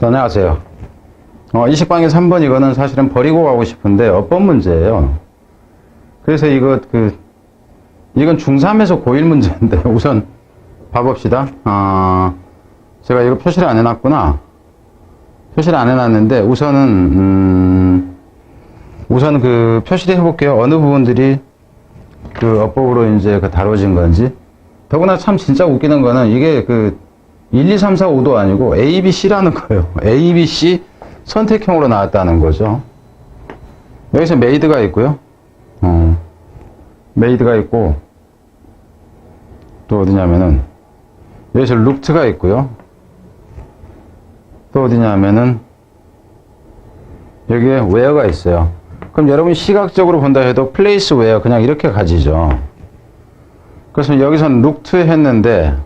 안녕하세요. 어, 20방에 3번 이거는 사실은 버리고 가고 싶은데 어법 문제예요. 그래서 이거 그 이건 중3에서 고1 문제인데 우선 봐봅시다. 아, 제가 이거 표시를 안 해놨구나. 표시를 안 해놨는데 우선은 음, 우선 그 표시를 해볼게요. 어느 부분들이 그 어법으로 이제 그 다뤄진 건지. 더구나 참 진짜 웃기는 거는 이게 그 1, 2, 3, 4, 5도 아니고 A, B, C라는 거예요. A, B, C 선택형으로 나왔다는 거죠. 여기서 메이드가 있고요. 어, 메이드가 있고 또 어디냐면은 여기서 룩트가 있고요. 또 어디냐면은 여기에 웨어가 있어요. 그럼 여러분 시각적으로 본다 해도 플레이스 웨어 그냥 이렇게 가지죠. 그래서 여기서는 룩트 했는데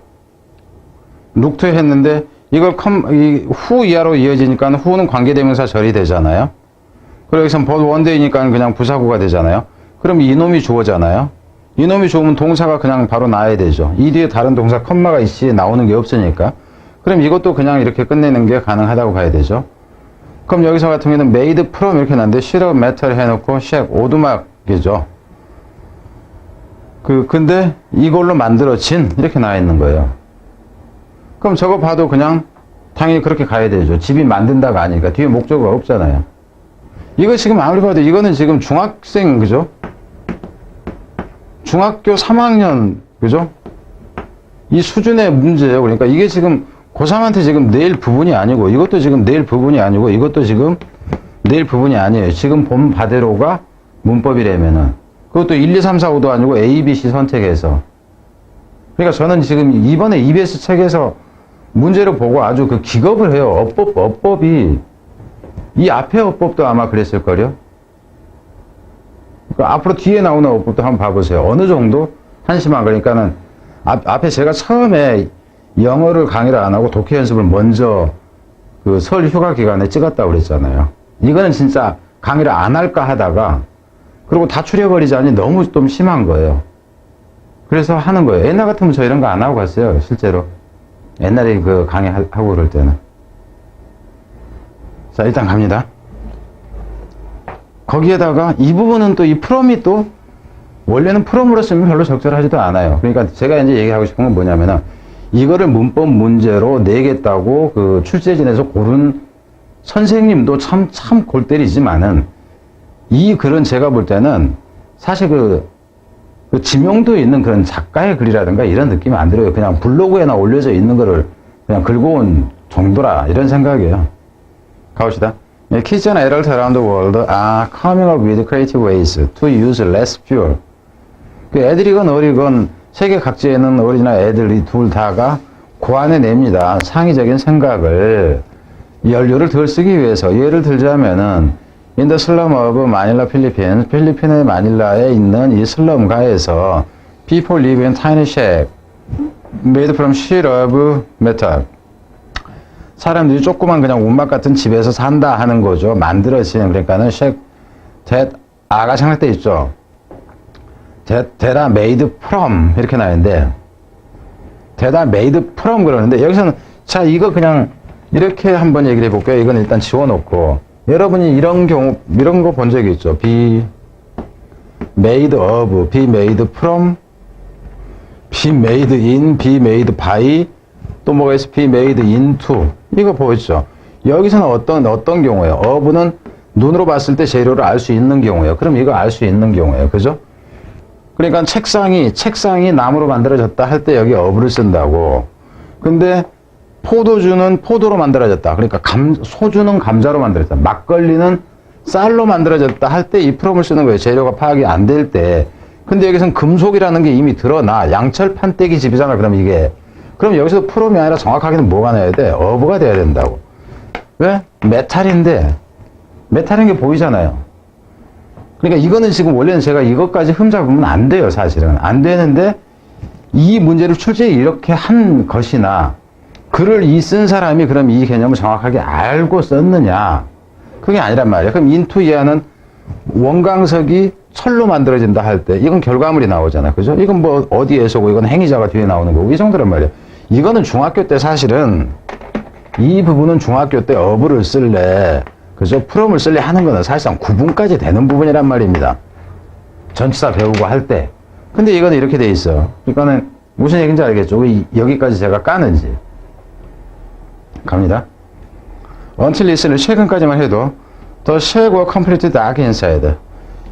룩트 했는데 이걸 컴, 이, 후 이하로 이어지니까 후는 관계대명사 절이 되잖아요. 그리고 여기서 본 원데이니까 그냥 부사구가 되잖아요. 그럼 이놈이 주어잖아요. 이놈이 주어면 동사가 그냥 바로 나야 되죠. 이 뒤에 다른 동사 컴마가 있지 나오는 게 없으니까. 그럼 이것도 그냥 이렇게 끝내는 게 가능하다고 봐야 되죠. 그럼 여기서 같은 경우에는 made from 이렇게 나는데 실업 메탈 해놓고 쉑 오두막이죠. 그 근데 이걸로 만들어진 이렇게 나와 있는 거예요. 그럼 저거 봐도 그냥 당연히 그렇게 가야 되죠. 집이 만든다가 아니니까 뒤에 목적어가 없잖아요. 이거 지금 아무리 봐도 이거는 지금 중학생 그죠? 중학교 3학년 그죠? 이 수준의 문제예요. 그러니까 이게 지금 고3한테 지금 내일 부분이 아니고 이것도 지금 내일 부분이 아니고 이것도 지금 내일 부분이 아니에요. 지금 본 바대로가 문법이라면은 그것도 1, 2, 3, 4, 5도 아니고 A, B, C 선택해서 그러니까 저는 지금 이번에 EBS 책에서 문제를 보고 아주 그 기겁을 해요. 어법, 어법이 이 앞에 어법도 아마 그랬을걸요? 그 앞으로 뒤에 나오는 어법도 한번 봐보세요. 어느 정도 한심한 그러니까는 앞, 앞에 제가 처음에 영어를 강의를 안 하고 독해 연습을 먼저 그 설 휴가 기간에 찍었다고 그랬잖아요. 이거는 진짜 강의를 안 할까 하다가 그리고 다 추려버리자니 너무 좀 심한 거예요. 그래서 하는 거예요. 옛날 같으면 저 이런 거 안 하고 갔어요. 실제로. 옛날에 그 강의하고 그럴 때는. 자, 일단 갑니다. 거기에다가 이 부분은 또 이 프롬이 또 원래는 프롬으로 쓰면 별로 적절하지도 않아요. 그러니까 제가 이제 얘기하고 싶은 건 뭐냐면은 이거를 문법 문제로 내겠다고 그 출제진에서 고른 선생님도 참, 참 골 때리지만은 이 글은 제가 볼 때는 사실 그, 그 지명도 있는 그런 작가의 글이라든가 이런 느낌이 안 들어요. 그냥 블로그에나 올려져 있는 거를 그냥 긁어온 정도라 이런 생각이에요. 가봅시다. Kids and adults around the world are coming up with creative ways to use less fuel. 그 애들이건 어리건 세계 각지에 있는 어린이나 애들이 둘 다가 고안해냅니다. 창의적인 생각을 연료를 덜 쓰기 위해서 예를 들자면은 The slum of Manila, Philippines, 필리핀의 마닐라에 있는 이 슬럼가에서 people live in tiny shack made from sheet of metal. 사람들이 조그만 그냥 운막 같은 집에서 산다 하는 거죠. 만들어진 그러니까는 shack that 아가 생략돼 있죠. that are made from 이렇게 that are made from 그러는데 여기서는 자 이거 그냥 이렇게 한번 얘기를 해볼게요. 이건 일단 지워놓고 여러분이 이런 경우 이런 거 본 적이 있죠. be made of, be made from, be made in, be made by 또 뭐가 있어? be made into 이거 보이죠. 여기서는 어떤 어떤 경우예요? of는 눈으로 봤을 때 재료를 알 수 있는 경우예요. 그럼 이거 알 수 있는 경우예요. 그죠? 그러니까 책상이 책상이 나무로 만들어졌다 할 때 여기 of를 쓴다고. 근데 포도주는 포도로 만들어졌다. 그러니까 감, 소주는 감자로 만들어졌다. 막걸리는 쌀로 만들어졌다 할 때 이 프롬을 쓰는 거예요. 재료가 파악이 안 될 때. 근데 여기서는 금속이라는 게 이미 드러나. 양철 판때기 집이잖아. 그럼 이게. 그럼 여기서 프롬이 아니라 정확하게는 뭐가 나야 돼? 어부가 돼야 된다고. 왜? 메탈인데. 메탈인 게 보이잖아요. 그러니까 이거는 지금 원래는 제가 이것까지 흠잡으면 안 돼요. 사실은. 안 되는데 이 문제를 출제에 이렇게 한 것이나 글을 이 쓴 사람이 그럼 이 개념을 정확하게 알고 썼느냐? 그게 아니란 말이에요. 그럼 인투 이하는 원광석이 철로 만들어진다 할 때 이건 결과물이 나오잖아. 그죠? 이건 뭐 어디에서고 이건 행위자가 뒤에 나오는 거고 이 정도란 말이에요. 이거는 중학교 때 사실은 이 부분은 중학교 때 어부를 쓸래, 그죠? 프롬을 쓸래 하는 거는 사실상 구분까지 되는 부분이란 말입니다. 전치사 배우고 할 때. 근데 이거는 이렇게 돼 있어. 그러니까는 무슨 얘기인지 알겠죠? 왜 여기까지 제가 까는지. 갑니다. Listen을 최근까지만 해도 The shake or complete.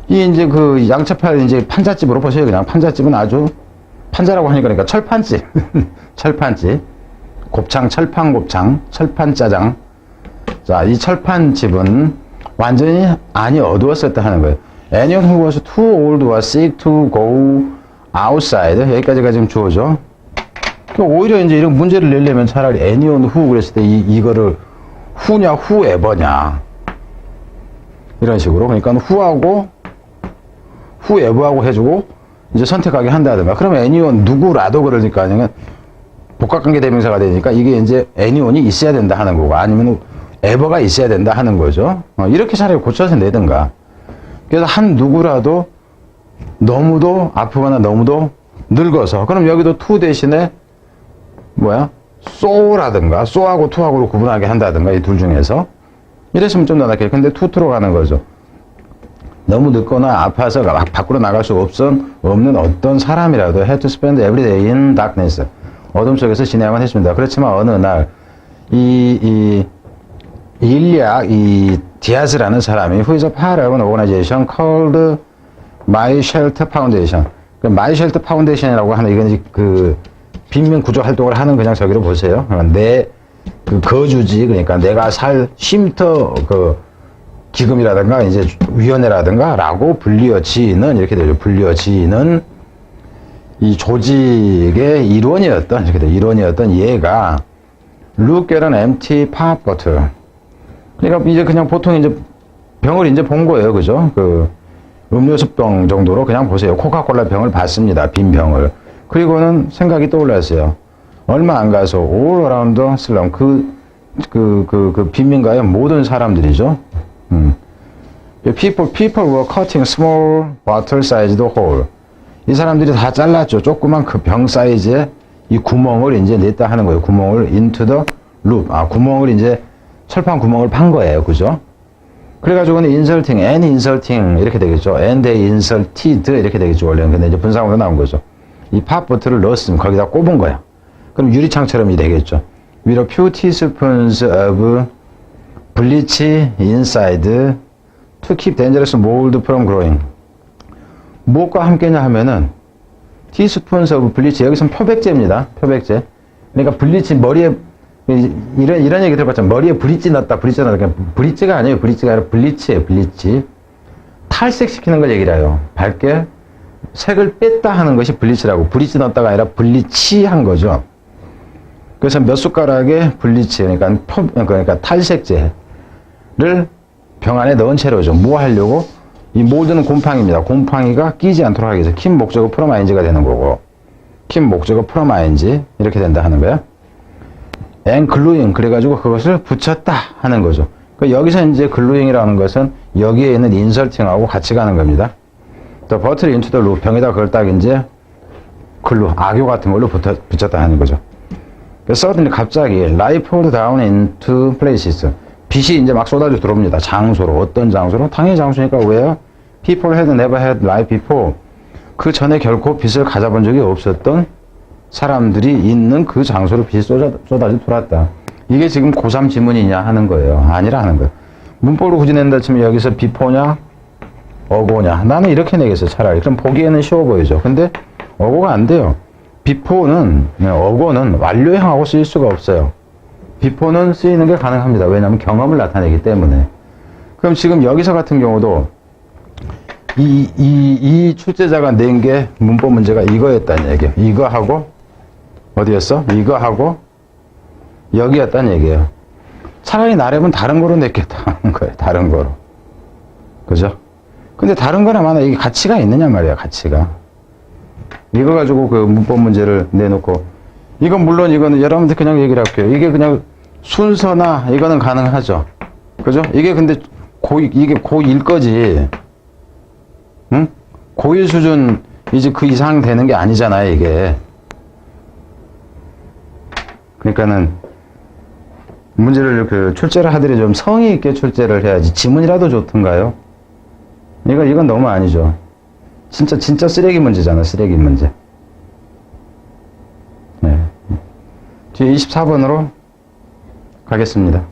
이 이제 그 양채팔 이제 판잣집으로 보세요. 그냥 판잣집은 아주 판자라고 하니까 그러니까 철판집. 철판집. 곱창, 철판 곱창, 철판 짜장. 자, 이 철판집은 완전히 안이 어두웠었다 하는 거예요. Anyone who was too old or sick to go outside. 여기까지가 지금 주어죠. 그 오히려 이제 이런 문제를 내려면 차라리 anyone who 그랬을 때 이, 이거를 who냐, whoever냐. 이런 식으로. 그러니까 who하고 whoever하고 해주고 이제 선택하게 한다든가. 그러면 anyone 누구라도 그러니까 아니면 복합관계 대명사가 되니까 이게 이제 anyone이 있어야 된다 하는 거고 아니면 ever가 있어야 된다 하는 거죠. 어, 이렇게 차라리 고쳐서 내든가. 그래서 한 누구라도 너무도 아프거나 너무도 늙어서 그럼 여기도 to 대신에 뭐야? so라든가 so하고 to하고로 구분하게 한다든가 이 둘 중에서 이랬으면 좀 더 낫겠죠. 근데 to로 가는 거죠. 너무 늙거나 아파서 막 밖으로 나갈 수 없은, 없는 어떤 사람이라도 had to spend every day in darkness. 어둠 속에서 지내야만 했습니다. 그렇지만 어느 날, 이, 이, 일리아, 이, 디아즈라는 사람이 who is a part of an organization called My Shelter Foundation. 그 My Shelter Foundation이라고 하는 이건 그 빈민 구조 활동을 하는 그냥 저기로 보세요. 내 그 거주지 그러니까 내가 살 쉼터 그 기금이라든가 이제 위원회라든가라고 불리어 지는 이렇게 되죠. 불리어 지는 이 조직의 일원이었던 이렇게 돼 일원이었던 얘가 look at an empty pop bottle. 그러니까 이제 그냥 보통 이제 병을 이제 본 거예요, 그죠? 그 음료수병 정도로 그냥 보세요. 코카콜라 병을 봤습니다, 빈 병을. 그리고는 생각이 떠올랐어요. 얼마 안 가서 around the slum 그, 그, 그, 그 빈민가의 모든 사람들이죠. 음. People, people were cutting small bottle sized hole. 이 사람들이 다 잘랐죠. 조그만 그 병 사이즈의 이 구멍을 이제 냈다 하는 거예요. 구멍을 into the loop. 아, 구멍을 이제 철판 구멍을 판 거예요. 그죠? 그래가지고는 insulting and insulting 이렇게 되겠죠. and they insulted 이렇게 되겠죠. 원래는. 근데 이제 분상으로 나온 거죠. 이 팝버터를 넣었으면 거기다 꼽은 거야. 그럼 유리창처럼 이 되겠죠. A few teaspoons of bleach inside to keep dangerous mold from growing. 무엇과 함께냐 하면은 teaspoons of bleach 여기서는 표백제입니다. 표백제. 그러니까 블리치 머리에 이런 이런 얘기 들어봤죠. 머리에 브릿지 넣었다. 브릿지 넣었다. 그러니까 브릿지가 아니에요. 브릿지가 아니라 블리치예요. 블리치. 탈색시키는 걸 얘기를 해요. 밝게 색을 뺐다 하는 것이 블리치라고. 브릿지 넣었다가 아니라 블리치한 거죠. 그래서 몇 숟가락의 블리치, 그러니까, 표, 그러니까 탈색제를 병 안에 넣은 채로죠. 뭐 하려고? 이 모드는 곰팡이입니다. 곰팡이가 끼지 않도록 하기 위해서 킴 목적어 프로마인지가 되는 거고, 킴 목적어 프로마인지 이렇게 된다 하는 거야. 앤 글루잉 그래가지고 그것을 붙였다 하는 거죠. 그 여기서 이제 글루잉이라는 것은 여기에 있는 인설팅하고 같이 가는 겁니다. 인투 더 루, 병에다 그걸 딱 이제 글루, 악교 같은 걸로 붙여, 붙였다 하는 거죠. suddenly 갑자기 light poured down into places. 빛이 이제 막 쏟아져 들어옵니다. 장소로. 어떤 장소로? 당연히 장소니까 왜요? People had never had light before. 그 전에 결코 빛을 가져본 적이 없었던 사람들이 있는 그 장소로 빛이 쏟아, 쏟아져 들어왔다. 이게 지금 고3 지문이냐 하는 거예요. 아니라 하는 거예요. 문법으로 굳이 낸다 치면 여기서 비포냐, 어고냐. 나는 이렇게 내겠어, 차라리. 그럼 보기에는 쉬워 보이죠. 근데 어고가 안 돼요. 비포는, 네, 어고는 완료형하고 쓰일 수가 없어요. 비포는 쓰이는 게 가능합니다. 왜냐하면 경험을 나타내기 때문에. 그럼 지금 여기서 같은 경우도 이, 이, 이 출제자가 낸 게 문법 문제가 이거였다는 얘기예요. 이거하고, 어디였어? 이거하고, 여기였다는 얘기예요. 차라리 나름은 다른 거로 냈겠다는 거예요. 다른 거로. 그죠? 근데 다른 거나 마나 이게 가치가 있느냐 말이야, 가치가. 이거 가지고 그 문법 문제를 내놓고, 이건 물론 이거는 여러분들 그냥 얘기를 할게요. 이게 그냥 순서나 이거는 가능하죠. 그죠? 이게 근데 고, 이게 고1 거지. 응? 고1 수준 이제 그 이상 되는 게 아니잖아요, 이게. 그러니까는 문제를 그 출제를 하더라도 좀 성의 있게 출제를 해야지. 지문이라도 좋던가요? 이건, 이건 너무 아니죠. 진짜, 진짜 쓰레기 문제잖아, 쓰레기 문제. 네. 뒤에 24번으로 가겠습니다.